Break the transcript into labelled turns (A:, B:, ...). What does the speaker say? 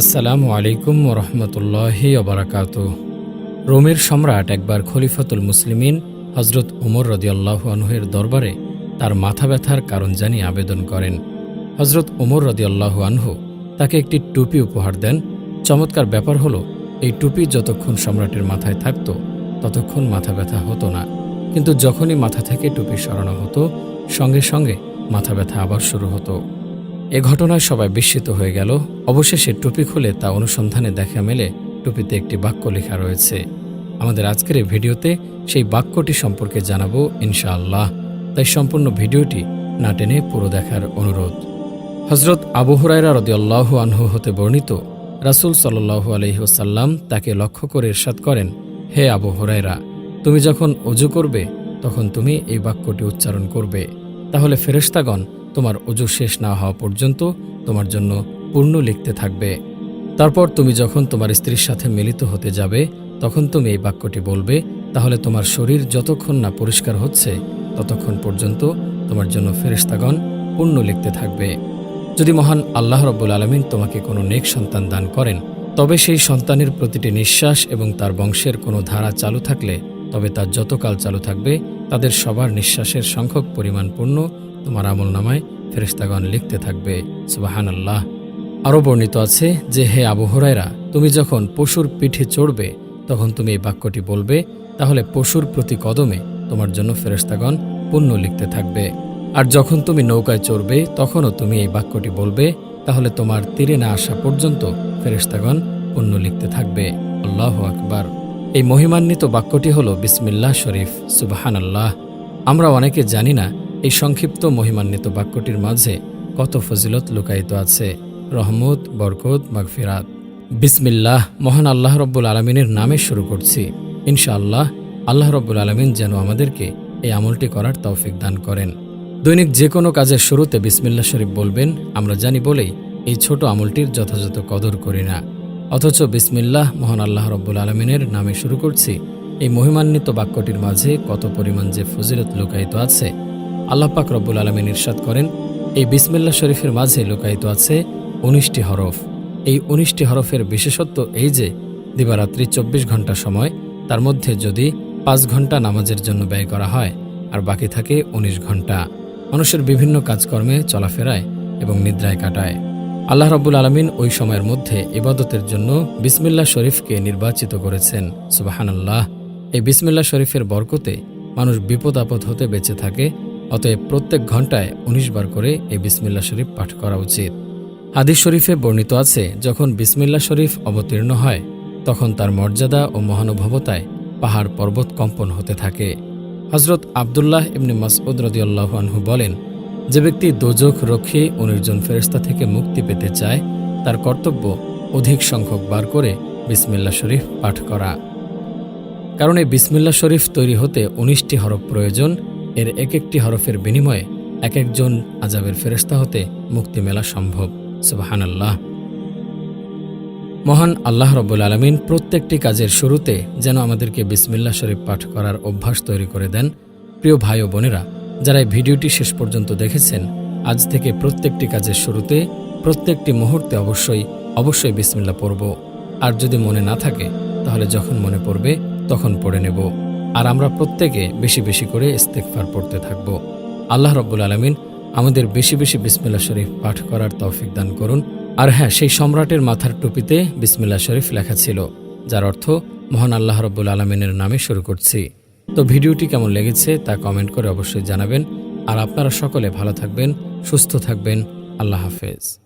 A: আসসালামু আলাইকুম রহমতুল্লাহি অবরাকাত রোমের সম্রাট একবার খলিফাতুল মুসলিমিন হজরত উমর রদিয়াল্লাহু আনহুয়ের দরবারে তার মাথা ব্যথার কারণ জানিয়ে আবেদন করেন। হজরত উমর রদিয়াল্লাহু আনহু তাকে একটি টুপি উপহার দেন। চমৎকার ব্যাপার হলো, এই টুপি যতক্ষণ সম্রাটের মাথায় থাকত, ততক্ষণ মাথা ব্যথা হতো না। কিন্তু যখনই মাথা থেকে টুপি সরানো হতো, সঙ্গে সঙ্গে মাথা ব্যথা আবার শুরু হতো। এ ঘটনায় সবাই বিস্মিত হয়ে গেল। অবশেষে টুপি খুলে তা অনুসন্ধানে দেখা মেলে, টুপিতে একটি বাক্য লেখা রয়েছে। আমাদের আজকের এই ভিডিওতে সেই বাক্যটি সম্পর্কে জানাব ইনশাআল্লাহ। তাই সম্পূর্ণ ভিডিওটি না টেনে পুরো দেখার অনুরোধ। হজরত আবু হুরায়রা রদিয়াল্লাহু আনহু হতে বর্ণিত, রাসূল সাল্লাল্লাহু আলহি ওসাল্লাম তাকে লক্ষ্য করে ইরশাদ করেন, হে আবু হুরায়রা, তুমি যখন অজু করবে, তখন তুমি এই বাক্যটি উচ্চারণ করবে। তাহলে ফেরেশতাগণ তোমার অজু শেষ না হওয়া পর্যন্ত তোমার জন্য পূর্ণ লিখতে থাকবে। তারপর তুমি যখন তোমার স্ত্রীর সাথে মিলিত হতে যাবে, তখন তুমি এই বাক্যটি বলবে, তাহলে তোমার শরীর যতক্ষণ না পরিষ্কার হচ্ছে, ততক্ষণ পর্যন্ত তোমার জন্য ফেরেশতাগণ পূর্ণ লিখতে থাকবে। যদি মহান আল্লাহ রব্বুল আলমিন তোমাকে কোনো নেক সন্তান দান করেন, তবে সেই সন্তানের প্রতিটি নিঃশ্বাস এবং তার বংশের কোনো ধারা চালু থাকলে, তবে তা যতকাল চালু থাকবে, তাদের সবার নিঃশ্বাসের সংখ্যক পরিমাণ পূর্ণ তোমার আমল নামায় ফেরিস্তাগণ লিখতে থাকবে সুবাহান আল্লাহ আরও বর্ণিত আছে যে, হে আবু হরাইরা তুমি যখন পশুর পিঠে চড়বে, তখন তুমি এই বাক্যটি বলবে, তাহলে পশুর প্রতি কদমে তোমার জন্য ফেরেস্তাগণ পুণ্য লিখতে থাকবে। আর যখন তুমি নৌকায় চড়বে, তখনও তুমি এই বাক্যটি বলবে, তাহলে তোমার তীরে না আসা পর্যন্ত ফেরেস্তাগণ পুণ্য লিখতে থাকবে। আল্লাহ আকবার। এই মহিমান্বিত বাক্যটি হল বিসমিল্লাহ শরীফ সুবাহান আল্লাহ আমরা অনেকে জানি না এই সংক্ষিপ্ত মহিমান্বিত বাক্যটির মাঝে কত ফজিলত লুকায়িত আছে? রহমত, বরকত, মাগফিরাত। বিসমিল্লাহ, মহান আল্লাহ রব্বুল আলমিনের নামে শুরু করছি। ইনশাআল্লাহ, আল্লাহ রব্বুল আলমিন যেন আমাদেরকে এই আমলটি করার তৌফিক দান করেন। দৈনিক যে কোনো কাজের শুরুতে বিসমিল্লা শরীফ বলবেন, আমরা জানি বলেই এই ছোট আমলটির যথাযথ কদর করি না। অথচ বিসমিল্লাহ, মহান আল্লাহ রব্বুল আলমিনের নামে শুরু করছি, এই মহিমান্বিত বাক্যটির মাঝে কত পরিমাণ যে ফজিলত লুকায়িত আছে আল্লাহ পাক রব্বুল আলমিন ইরশাদ করেন, এই বিসমিল্লা শরীফের মাঝে লুকায়িত আছে উনিশটি হরফ। এই উনিশটি হরফের বিশেষত্ব এই যে, দিবারাত্রি চব্বিশ ঘণ্টা সময়, তার মধ্যে যদি পাঁচ ঘণ্টা নামাজের জন্য ব্যয় করা হয়, আর বাকি থাকে ১৯ ঘণ্টা। মানুষের বিভিন্ন কাজকর্মে চলাফেরায় এবং নিদ্রায় কাটায়। আল্লাহ রব্বুল আলমিন ওই সময়ের মধ্যে ইবাদতের জন্য বিসমিল্লা শরীফকে নির্বাচিত করেছেন। সুবাহানাল্লাহ। এই বিসমিল্লা শরীফের বরকতে মানুষ বিপদ আপদ হতে বেঁচে থাকে অতএব প্রত্যেক ঘন্টায় ১৯ বার করে এই বিসমিল্লা শরীফ পাঠ করা উচিত। হাদিস শরীফে বর্ণিত আছে, যখন বিসমিল্লা শরীফ অবতীর্ণ হয়, তখন তার মর্যাদা ও মহানুভবতায় পাহাড় পর্বত কম্পন হতে থাকে। হজরত আবদুল্লাহ ইবনে মাসউদ রদিয়াল্লাহু বলেন, যে ব্যক্তি দোজখ রক্ষে ও নির্জন ফেরেস্তা থেকে মুক্তি পেতে চায়, তার কর্তব্য অধিক সংখ্যক বার করে বিসমিল্লা শরীফ পাঠ করা। কারণ এই বিসমিল্লা শরীফ তৈরি হতে উনিশটি হরফ প্রয়োজন এর এক একটি হরফের বিনিময়ে এক একজন আজাবের ফেরেস্তা হতে মুক্তি মেলা সম্ভব। সুবাহান আল্লাহ মহান আল্লাহ রব্বুল আলমিন প্রত্যেকটি কাজের শুরুতে যেন আমাদেরকে বিসমিল্লা শরীফ পাঠ করার অভ্যাস তৈরি করে দেন। প্রিয় ভাই ও বোনেরা, যারা এই ভিডিওটি শেষ পর্যন্ত দেখেছেন, আজ থেকে প্রত্যেকটি কাজের শুরুতে প্রত্যেকটি মুহূর্তে অবশ্যই অবশ্যই বিসমিল্লা পড়ব। আর যদি মনে না থাকে, তাহলে যখন মনে পড়বে, তখন পড়ে নেব। আর আমরা প্রত্যেকে বেশি বেশি করে ইস্তেকফার পড়তে থাকব। আল্লাহ রব্বুল আলমিন আমাদের বেশি বেশি বিসমিল্লা শরীফ পাঠ করার তৌফিক দান করুন। আর হ্যাঁ সেই সম্রাটের মাথার টুপিতে বিসমিল্লা শরীফ লেখা ছিল, যার অর্থ মহান আল্লাহ রব্বুল আলমিনের নামে শুরু করছি। তো ভিডিওটি কেমন লেগেছে তা কমেন্ট করে অবশ্যই জানাবেন। আর আপনারা সকলে ভালো থাকবেন, সুস্থ থাকবেন। আল্লাহ হাফেজ।